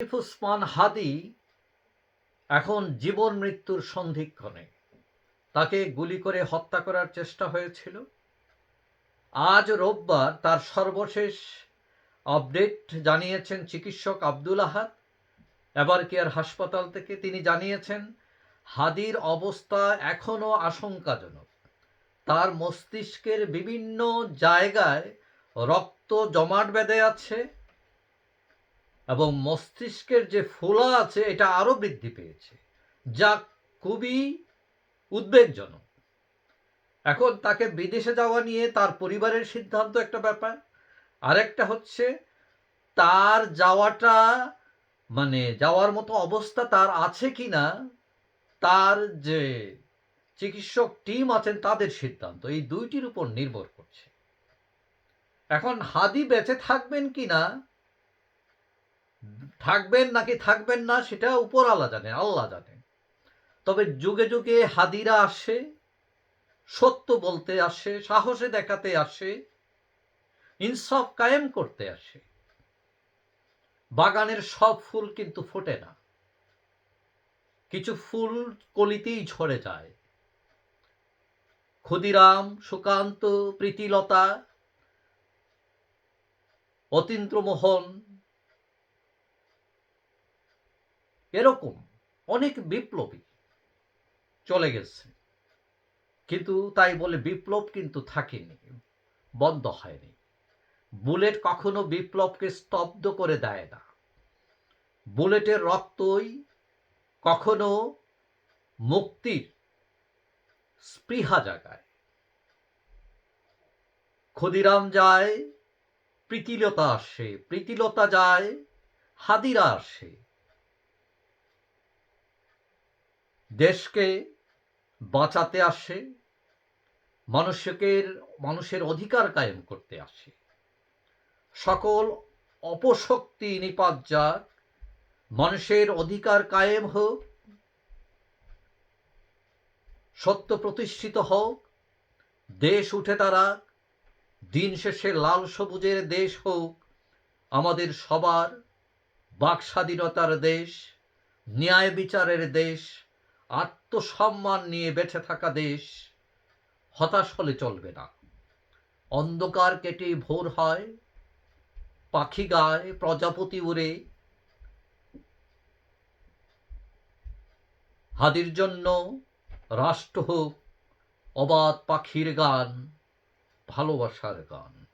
আসিফ উসমান হাদি এখন জীবন মৃত্যুর সন্ধিক্ষণে। তাকে গুলি করে হত্যা করার চেষ্টা হয়েছিল। আজ রোববার তার সর্বশেষ আপডেট জানিয়েছেন চিকিৎসক আব্দুল আহাদ। এবার কেয়ার হাসপাতাল থেকে তিনি জানিয়েছেন, হাদির অবস্থা এখনও আশঙ্কাজনক। তার মস্তিষ্কের বিভিন্ন জায়গায় রক্ত জমাট বেঁধে আছে। এবং মস্তিষ্কের যে ফোলা আছে, এটা আরও বৃদ্ধি পেয়েছে। যা খুবই উদ্বেগজনক। এখন তাকে বিদেশে যাওয়া নিয়ে তার পরিবারের সিদ্ধান্ত একটা ব্যাপার। আরেকটা হচ্ছে, তার যাওয়াটা মানে যাওয়ার মতো অবস্থা তার আছে কি না তার যে চিকিৎসক টিম আছেন তাদের সিদ্ধান্ত, এই দুইটির উপর নির্ভর করছে। এখন হাদি বেঁচে থাকবেন কি না থাকবেন নাকি থাকবেন না, সেটা উপর আল্লাহ জানে আল্লাহ জানে। তবে যুগে যুগে হাদিরা আসে, সত্য বলতে আসে, সাহসে দেখাতে আসে, ইনসাফ কায়েম করতে আসে। বাগানের সব ফুল কিন্তু ফোটে না। কিছু ফুল কলিতেই ঝরে যায়। ক্ষুদিরাম, সুকান্ত, প্রীতিলতা, অতীন্দ্রমোহন এরকম অনেক বিপ্লবী চলে গেছে। কিন্তু তাই বলে বিপ্লব কিন্তু থাকেনি, বন্ধ হয়নি। বুলেট কখনো বিপ্লবকে স্তব্ধ করে দেয় না। বুলেটের রক্তই কখনো মুক্তির স্পৃহা জাগায়। ক্ষুদিরাম যায়, প্রীতিলতা আসে, প্রীতিলতা যায়, হাদিরা আসে। দেশকে বাঁচাতে আসে, মানুষকের, মানুষের অধিকার কায়েম করতে আসে। সকল অপশক্তি নিপাত যাক, মানুষের অধিকার কায়েম হোক, সত্য প্রতিষ্ঠিত হোক, দেশ উঠে তারা দিন শেষে লাল সবুজের দেশ হোক, আমাদের সবার বাক স্বাধীনতার দেশ, ন্যায় বিচারের দেশ আত্মসম্মান নিয়ে বেঁচে থাকা দেশ হতাশ হলে চলবে না। অন্ধকার কেটে ভোর হয়, পাখি গায় প্রজাপতি উড়ে। হাদির জন্য রাষ্ট্র হোক, অবাধ পাখির গান, ভালোবাসার গান।